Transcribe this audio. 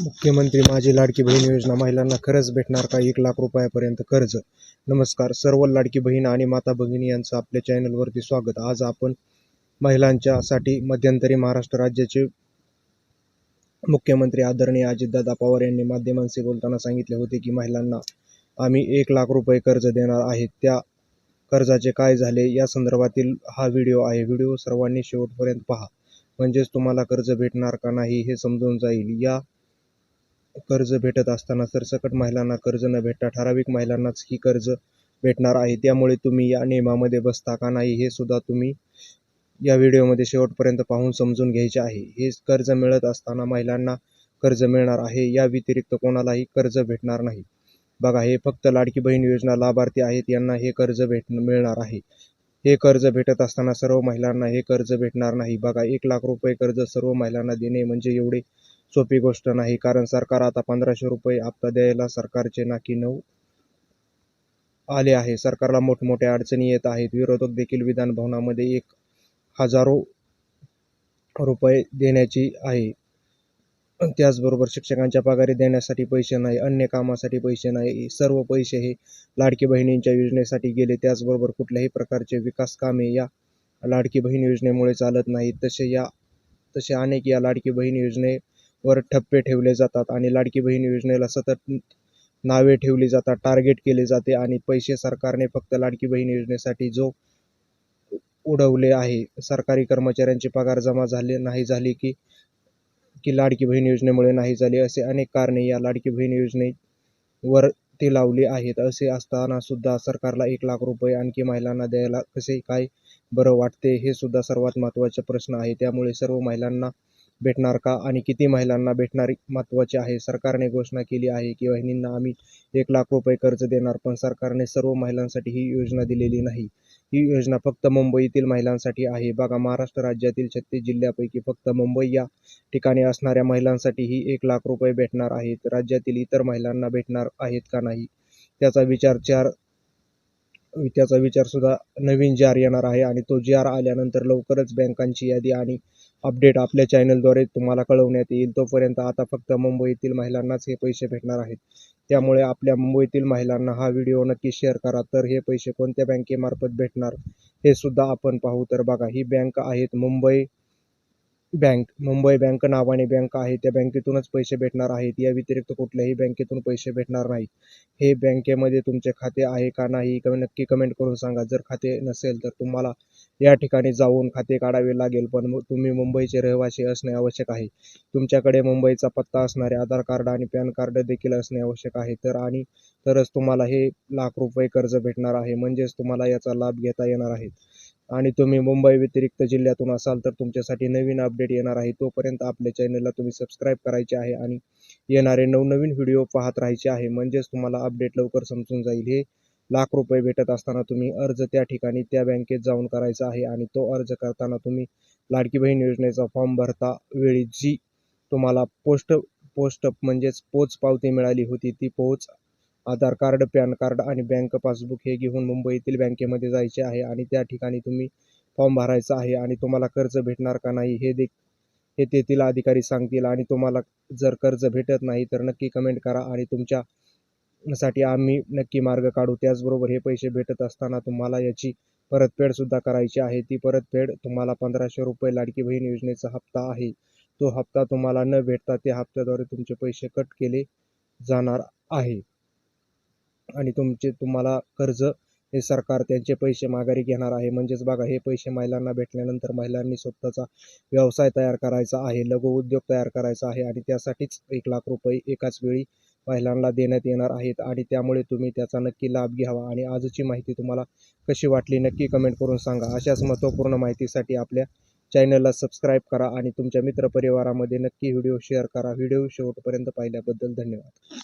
मुख्यमंत्री माझी लाडकी बहीण योजना महिलांना खरंच भेटणार का? एक लाख रुपयापर्यंत कर्ज. नमस्कार सर्व लाडकी बहीण आणि माता भगिनी यांचं आपल्या चॅनलवरती स्वागत. आज आपण महिलांच्यासाठी मध्यंतरी महाराष्ट्र राज्याचे मुख्यमंत्री आदरणीय अजितदादा पवार यांनी माध्यमांशी बोलताना सांगितले होते की महिलांना आम्ही एक लाख रुपये कर्ज देणार आहेत त्या कर्जाचे काय झाले? या संदर्भातील हा व्हिडिओ आहे. व्हिडिओ सर्वांनी शेवटपर्यंत पहा. म्हणजेच तुम्हाला कर्ज भेटणार का नाही हे समजून जाईल. या कर्ज भेटत असताना सरसकट महिलांना कर्ज न भेटता ठराविक महिलांनाच ही कर्ज भेटणार आहे. त्यामुळे तुम्ही या नियमामध्ये बसता का नाही हे सुद्धा तुम्ही या व्हिडिओमध्ये शेवटपर्यंत पाहून समजून घ्यायचे आहे. हे कर्ज मिळत असताना महिलांना कर्ज मिळणार आहे या व्यतिरिक्त कोणालाही कर्ज भेटणार नाही. बघा हे फक्त लाडकी बहीण योजना लाभार्थी आहेत यांना हे कर्ज भेट मिळणार आहे. हे कर्ज भेटत असताना सर्व महिलांना हे कर्ज भेटणार नाही. बघा एक लाख रुपये कर्ज सर्व महिलांना देणे म्हणजे एवढे सोपी गोष्ट नाही. कारण सरकार आता पंधराशे रुपये हप्ता द्यायला सरकारचे नाकी नऊ आले आहे. सरकारला मोठमोठ्या अडचणी येत आहेत. विरोधक देखील विधान भवनामध्ये एक हजारो रुपये देण्याची आहे. त्याचबरोबर शिक्षकांच्या पगारी देण्यासाठी पैसे नाही अन्य कामासाठी पैसे नाही. सर्व पैसे हे लाडकी बहिणींच्या योजनेसाठी गेले. त्याचबरोबर कुठल्याही प्रकारचे विकास कामे या लाडकी बहीण योजनेमुळे चालत नाहीत. तसे या तसे अनेक या लाडकी बहीण योजने वर ठप्पे ठेवले जातात आणि लाडकी बहीण योजनेला सतत नावे ठेवली जातात टार्गेट केले जाते आणि पैसे सरकारने फक्त लाडकी बहीण योजनेसाठी जो उडवले आहे. सरकारी कर्मचाऱ्यांचे पगार जमा झाले नाही झाली की की लाडकी बहीण योजनेमुळे नाही झाले असे अनेक कारणे या लाडकी बहीण योजनेवर ते लावली आहेत. असे असताना सुद्धा सरकारला एक लाख रुपये आणखी महिलांना द्यायला कसे काय बरं वाटते हे सुद्धा सर्वात महत्त्वाचे प्रश्न आहे. त्यामुळे सर्व महिलांना भेटणार का आणि किती महिलांना भेटणार महत्त्वाचे आहे? सरकारने घोषणा केली आहे की वहिनींना आम्ही एक लाख रुपये कर्ज देणार पण सरकारने सर्व महिलांसाठी ही योजना दिलेली नाही. ही योजना फक्त मुंबईतील महिलांसाठी आहे. बघा महाराष्ट्र राज्यातील छत्तीस जिल्ह्यापैकी फक्त मुंबई या ठिकाणी असणाऱ्या महिलांसाठी ही एक लाख रुपये भेटणार आहेत. राज्यातील इतर महिलांना भेटणार आहेत का नाही? त्याचा विचार चार त्याचा विचारसुद्धा नवीन जी आर येणार आहे आणि तो जी आर आल्यानंतर लवकरच बँकांची यादी आणि अपडेट आपल्या चॅनलद्वारे तुम्हाला कळवण्यात येईल. तोपर्यंत आता फक्त मुंबईतील महिलांनाच हे पैसे भेटणार आहेत. त्यामुळे आपल्या मुंबईतील महिलांना हा व्हिडिओ नक्की शेअर करा. तर हे पैसे कोणत्या बँकेमार्फत भेटणार हे सुद्धा आपण पाहू. तर बघा ही बँक आहेत मुंबई बँक मुंबई बँक नावाने बँक आहे त्या बँकेतूनच पैसे भेटणार आहेत. या व्यतिरिक्त कुठल्याही बँकेतून पैसे भेटणार नाहीत. हे बँकेमध्ये तुमचे खाते आहे का नाही नक्की कमेंट करून सांगा. जर खाते नसेल तर तुम्हाला या ठिकाणी जाऊन खाते काढावे लागेल पण तुम्ही मुंबईचे रहिवासी असणे आवश्यक आहे. तुमच्याकडे मुंबईचा पत्ता असणारे आधार कार्ड आणि पॅन कार्ड देखील असणे आवश्यक आहे. तर आणि तरच तुम्हाला हे लाख रुपये कर्ज भेटणार आहे. म्हणजेच तुम्हाला याचा लाभ घेता येणार आहे. आणि तुम्ही मुंबई व्यतिरिक्त जिल्ह्यातून असाल तर तुमच्यासाठी नवीन अपडेट येणार आहे. तोपर्यंत आपल्या चॅनलला तुम्ही सबस्क्राईब करायचे आहे आणि येणारे नवनवीन व्हिडिओ पाहत राहायचे आहे. म्हणजेच तुम्हाला अपडेट लवकर समजून जाईल. हे लाख रुपये भेटत असताना तुम्ही अर्ज त्या ठिकाणी त्या बँकेत जाऊन करायचा आहे आणि तो अर्ज करताना तुम्ही लाडकी बहीण योजनेचा फॉर्म भरता वेळी जी तुम्हाला पोस्ट पोस्ट म्हणजेच पोच पावती मिळाली होती ती पोच आधार कार्ड पॅन कार्ड आणि बँक पासबुक हे घेऊन मुंबईतील बँकेमध्ये जायचे आहे आणि त्या ठिकाणी तुम्ही फॉर्म भरायचा आहे आणि तुम्हाला कर्ज भेटणार का नाही हे देख हे तेथील अधिकारी सांगतील आणि तुम्हाला जर कर्ज भेटत नाही तर नक्की कमेंट करा आणि तुमच्या साठी आम्ही नक्की मार्ग काढू. त्याचबरोबर हे पैसे भेटत असताना तुम्हाला याची परतफेडसुद्धा करायची आहे. ती परतफेड तुम्हाला पंधराशे रुपये लाडकी बहीण योजनेचा हप्ता आहे. तो हप्ता तुम्हाला न भेटता त्या हप्त्याद्वारे तुमचे पैसे कट केले जाणार आहे. आणि तुमचे तुम्हाला कर्ज हे सरकार त्यांचे पैसे माघारी घेणार आहे. म्हणजेच बघा हे पैसे महिलांना भेटल्यानंतर महिलांनी स्वतःचा व्यवसाय तयार करायचा आहे लघु उद्योग तयार करायचा आहे आणि त्यासाठीच एक लाख रुपये एकाच वेळी महिलांना देण्यात येणार आहेत आणि त्यामुळे तुम्ही त्याचा नक्की लाभ घ्यावा. आणि आजची माहिती तुम्हाला कशी वाटली नक्की कमेंट करून सांगा. अशाच महत्त्वपूर्ण माहितीसाठी आपल्या चॅनलला सबस्क्राईब करा आणि तुमच्या मित्रपरिवारामध्ये नक्की व्हिडिओ शेअर करा. व्हिडिओ शेवटपर्यंत पाहिल्याबद्दल धन्यवाद.